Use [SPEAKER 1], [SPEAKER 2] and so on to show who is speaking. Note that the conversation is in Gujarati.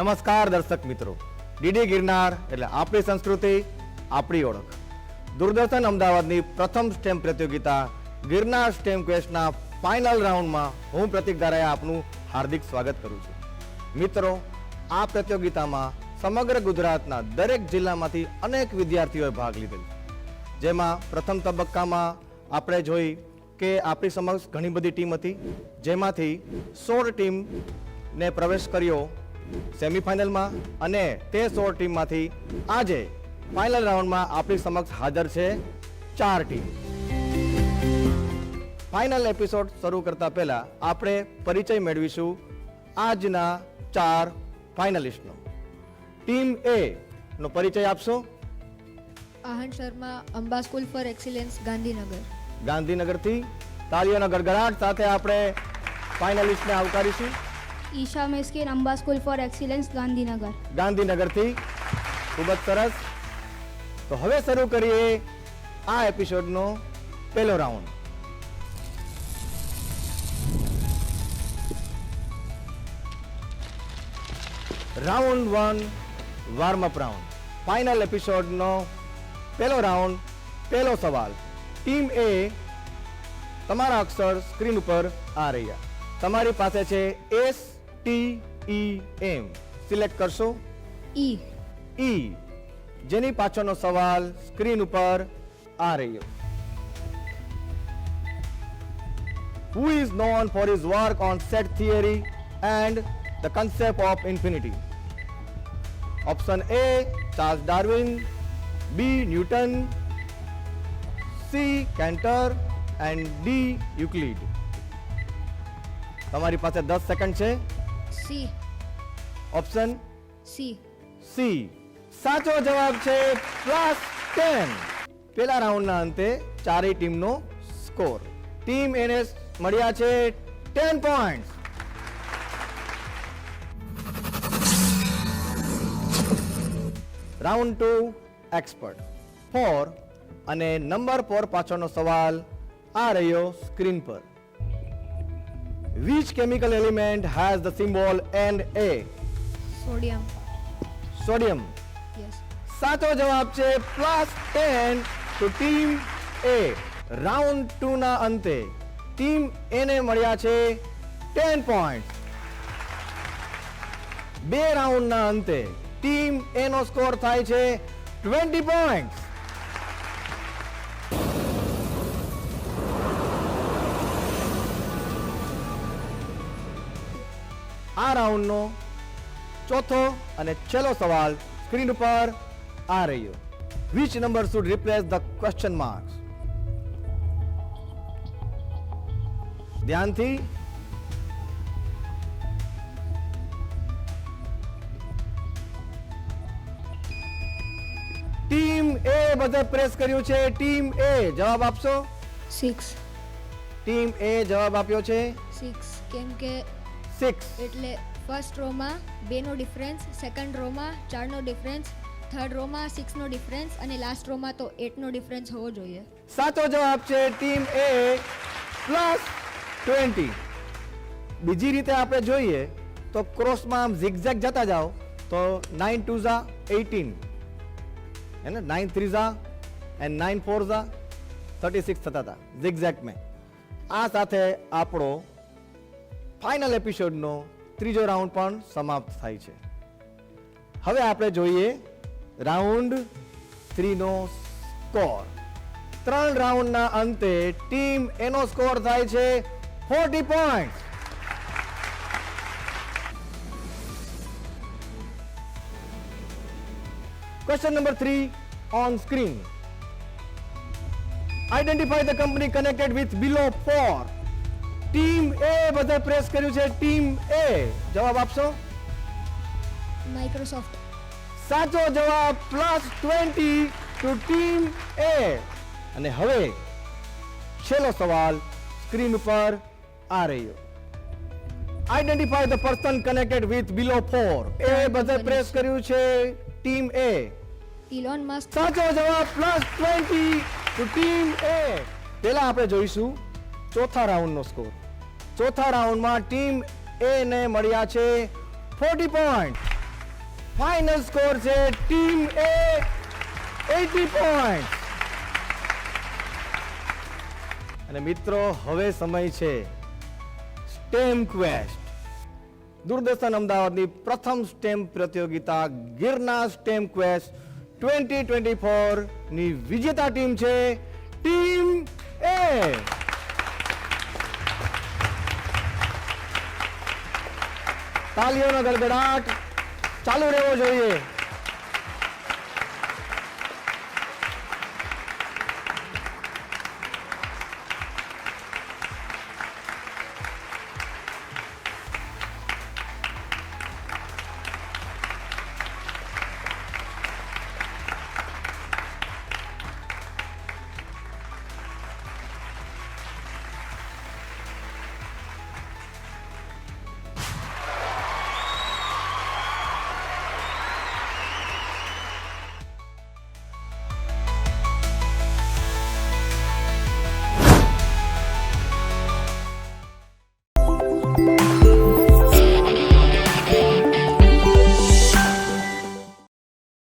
[SPEAKER 1] નમસ્કાર દર્શક મિત્રો. ડીડી ગિરનાર એટલે આપણી સંસ્કૃતિ, આપણી ઓળખ. દૂરદર્શન અમદાવાદની પ્રથમ સ્ટેમ્પ પ્રતિયોગિતા ગિરનાર સ્ટેમ ક્વેસ્ટના ફાઇનલ રાઉન્ડમાં હું પ્રતિક ધારાએ આપનું હાર્દિક સ્વાગત કરું છું. મિત્રો, આ પ્રતિયોગિતામાં સમગ્ર ગુજરાતના દરેક જિલ્લામાંથી અનેક વિદ્યાર્થીઓએ ભાગ લીધેલ. જેમાં પ્રથમ તબક્કામાં આપણે જોઈ કે આપણી સમક્ષ ઘણી બધી ટીમ હતી. જેમાંથી સોળ ટીમને પ્રવેશ કર્યો. સેમિફાઇનલમાં અને તે સોળ ટીમમાંથી આજે ફાઇનલ રાઉન્ડમાં આપણી સમક્ષ હાજર છે ચાર ટીમ. ફાઇનલ એપિસોડ શરૂ કરતા પહેલા આપણે પરિચય મેળવીશું આજના ચાર ફાઇનલિસ્ટનો. ટીમ એ નો પરિચય આપશો?
[SPEAKER 2] Aahan Sharma Amba school for excellence Gandhinagar.
[SPEAKER 1] ગાંધીનગરથી તાળીઓના ગડગડાટ સાથે આપણે ફાઇનલિસ્ટને આવકારીશું.
[SPEAKER 3] Isha Meskin Amba school for excellence Gandhinagar
[SPEAKER 1] ગાંધીનગરથી ખૂબ જ સરસ. તો હવે શરૂ કરીએ આ એપિસોડનો પહેલો round. Round one warm up round. Final એપિસોડનો પહેલો રાઉન્ડ, પહેલો સવાલ. ટીમ એ તમારા અક્ષર સ્ક્રીન ઉપર આ રહ્યા. તમારી પાસે છે S T E M select કરશો
[SPEAKER 2] ઈ
[SPEAKER 1] ઈ જેની પાછળનો સવાલ સ્ક્રીન ઉપર આ રહ્યો Who is known for his work on set theory and the concept of infinity? Option A Charles Darwin, B Newton, C Cantor and D Euclid. તમારી પાસે 10 સેકન્ડ છે
[SPEAKER 2] સી
[SPEAKER 1] ઓપ્શન
[SPEAKER 2] સી
[SPEAKER 1] સી સાચો જવાબ છે પ્લસ ટેન પેલા રાઉન્ડના અંતે ચારેય ટીમનો સ્કોર ટીમ એને મળ્યા છે ten point round two expert four અને નંબર ફોર પાછળનો સવાલ આ રહ્યો સ્ક્રીન પર. Which chemical element has symbol N A
[SPEAKER 2] sodium
[SPEAKER 1] sodium
[SPEAKER 2] yes
[SPEAKER 1] સાચો જવાબ છે plus ten two team A round two ના અંતે ટીમ એને મળ્યા છે ટેન પોઈન્ટ બે રાઉન્ડના અંતે ટીમ એનો સ્કોર થાય છે ટ્વેન્ટી પોઈન્ટ આ રાઉન્ડનો ચોથો અને છેલ્લો સવાલ સ્ક્રીન ઉપર આ રહ્યો. Which number should replace the question marks ધ્યાનથી. ટીમ એ બધે પ્રેસ કર્યું છે. ટીમ એ જવાબ આપશો?
[SPEAKER 2] સિક્સ
[SPEAKER 1] ટીમ એ જવાબ આપ્યો છે?
[SPEAKER 2] સિક્સ કેમ કે
[SPEAKER 1] સિક્સ
[SPEAKER 2] એટલે ફર્સ્ટ રોમાં બેનો ડિફરન્સ સેકન્ડ રોમાં ચારનો ડિફરન્સ થર્ડ રોમાં સિક્સનો ડિફરન્સ અને લાસ્ટ રોમાં તો એટનો ડિફરન્સ હોવો જોઈએ.
[SPEAKER 1] સાચો જવાબ છે ટીમ એ પ્લસ ટ્વેન્ટી બીજી રીતે આપણે જોઈએ તો ક્રોસમાં આમ ઝિગઝેગ જતા જાઓ તો નાઇન ટુ ઝા એટીન હે ને? નાઇન થ્રી ઝા એન્ડ નાઇન ફોર ઝા થર્ટી સિક્સ થતા હતા. ઝિગઝેગ મેં. આ સાથે આપણો ફાઇનલ એપિસોડનો ત્રીજો રાઉન્ડ પણ સમાપ્ત થાય છે. હવે આપણે જોઈએ રાઉન્ડ થ્રીનો સ્કોર ત્રણ રાઉન્ડના અંતે ટીમ એનો સ્કોર થાય છે forty point question number three on screen identify the company connected with below four team A બધે પ્રેસ કર્યું છે. ટીમ એ જવાબ આપશો?
[SPEAKER 2] માઇક્રોસોફ્ટ
[SPEAKER 1] સાચો જવાબ plus twenty two team A. અને હવે છેલ્લો સવાલ સ્ક્રીન ઉપર આ રહ્યો. Identify the person connected with below for A બધે પ્રેસ કર્યું છે. ટીમ એ.
[SPEAKER 2] ઇલોન મસ્ક
[SPEAKER 1] સાચો જવાબ plus twenty two team A. પહેલા આપણે જોઈશું ચોથા રાઉન્ડનો સ્કોર ચોથા રાઉન્ડમાં ટીમ એ ને મળ્યા છે. ફોર્ટી પોઈન્ટ ફાઇનલ સ્કોર છે ટીમ એ 80 પોઈન્ટ અને મિત્રો, હવે સમય છે સ્ટેમ ક્વેસ્ટ દૂરદર્શન અમદાવાદની પ્રથમ STEM પ્રતિયોગિતા Girnar STEM quest twenty twenty ફોરની વિજેતા ટીમ છે ટીમ એ તાલીઓનો ગડગડાટ ચાલુ રહેવો જોઈએ.